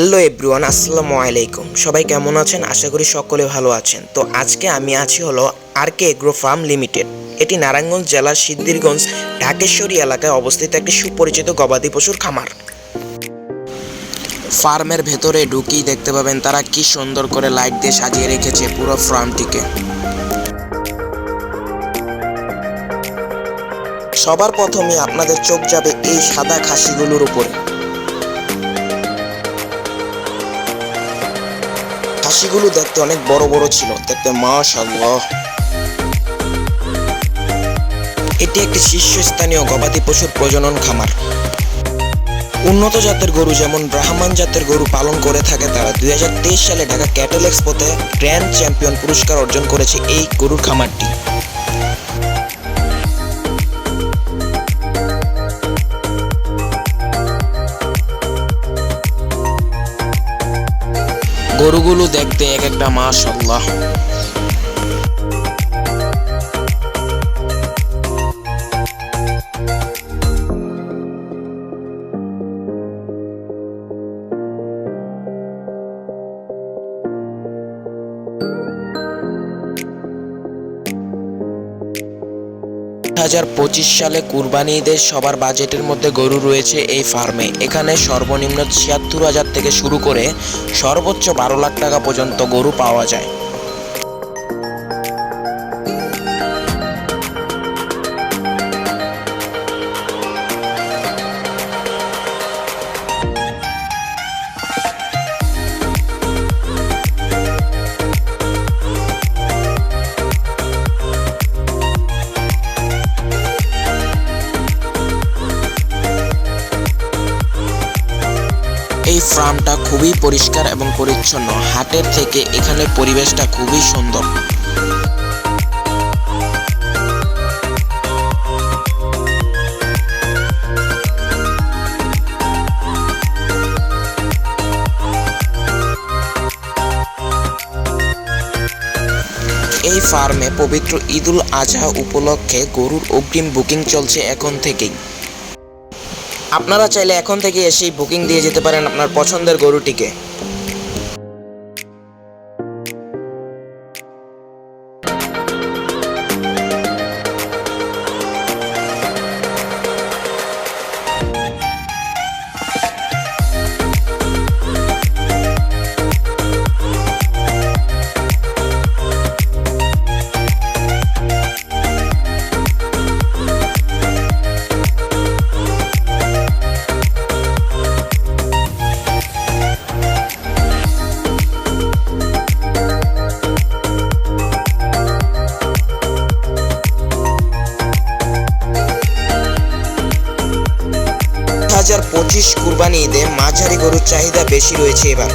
Hello everyone, আসসালামু আলাইকুম। সবাই কেমন আছেন? আশা করি সকলে ভালো আছেন। তো আজকে আমি আছি হলো R K agro farm limited. এটি নারায়ণগঞ্জ জেলার সিদ্ধিরগঞ্জ, ঢাকেশ্বরী এলাকায় অবস্থিত একটি সুপরিচিত গবাদি পশুর খামার। ফার্মের ভেতরে ঢুকেই দেখতে পাবেন তারা কি সুন্দর করে লাইট দিয়ে সাজিয়ে রেখেছে পুরো ফার্মটিকে। সবার প্রথমে আপনাদের চোখ যাবে এই সাদা খাসিগুলোর উপরে। খাসিগুলো দেখতে অনেক বড় বড় ছিল, দেখতে মাশাআল্লাহ। এটি একটি শীর্ষস্থানীয় গবাদি পশুর প্রজনন খামার। উন্নত জাতের গরু যেমন ব্রাহ্মণ জাতের গরু পালন করে থাকে তারা, দুই হাজার তেইশ সালে ঢাকা ক্যাটেল এক্সপোতে গ্র্যান্ড চ্যাম্পিয়ন পুরস্কার অর্জন করেছে এই গরুর খামারটি। গরুগুলো দেখতে এক একটা মাশাল্লাহ হাজার পঁচিশ সালে কুরবানি ঈদের সবার বাজেটের মধ্যে গরু রয়েছে এই ফার্মে। এখানে সর্বনিম্ন ছিয়াত্তর হাজার থেকে শুরু করে সর্বোচ্চ বারো লাখ টাকা পর্যন্ত গরু পাওয়া যায়। এই ফার্মটা খুবই পরিষ্কার এবং পরিচ্ছন্ন। হাটের থেকে এখানে পরিবেশটা খুবই সুন্দর। এই ফার্মে পবিত্র ঈদুল আজহা উপলক্ষে গরুর অগ্রিম বুকিং চলছে এখন থেকেই। আপনারা চাইলে এখন থেকে এসেই বুকিং দিয়ে যেতে পারেন আপনার পছন্দের গরুটিকে। পঁচিশ কুরবানি ঈদে মাঝারি গরুর চাহিদা বেশি রয়েছে এবার।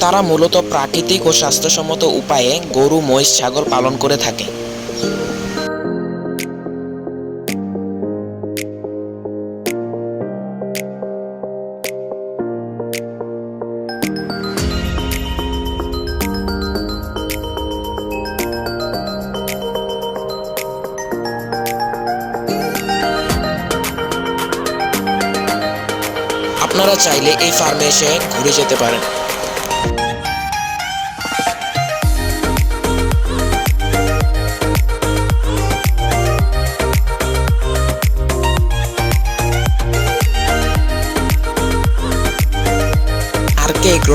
তারা মূলত প্রাকৃতিক ও স্বাস্থ্যসম্মত উপায়ে গরু, মহিষ, ছাগল পালন করে থাকে। আপনারা চাইলে এই ফার্মে এসে ঘুরে যেতে পারেন।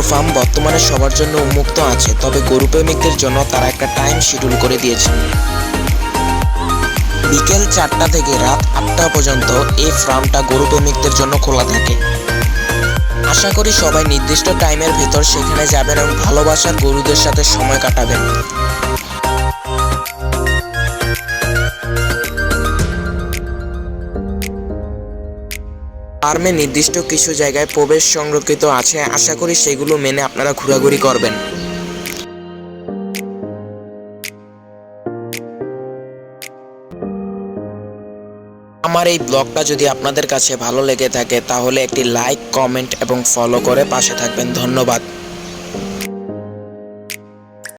ফার্ম বর্তমানে সবার জন্য উন্মুক্ত আছে, তবে গরু প্রেমিকদের জন্য তারা একটা টাইম শিডিউল করে দিয়েছে। বিকেল চারটা থেকে রাত আটটা পর্যন্ত এই ফার্মটা গরু প্রেমিকদের জন্য খোলা থাকে। আশা করি সবাই নির্দিষ্ট টাইমের ভেতর সেখানে যাবেন এবং ভালোবাসার গরুদের সাথে সময় কাটাবেন। ফার্মে নির্দিষ্ট কিছু জায়গায় প্রবেশ সংরক্ষিত আছে। আশা করি সেগুলো মেনে আপনারা ঘোরাঘুরি করবেন। আমার এই ব্লগটা যদি আপনাদের কাছে ভালো লেগে থাকে, তাহলে একটি লাইক কমেন্ট এবং ফলো করে পাশে থাকবেন। ধন্যবাদ।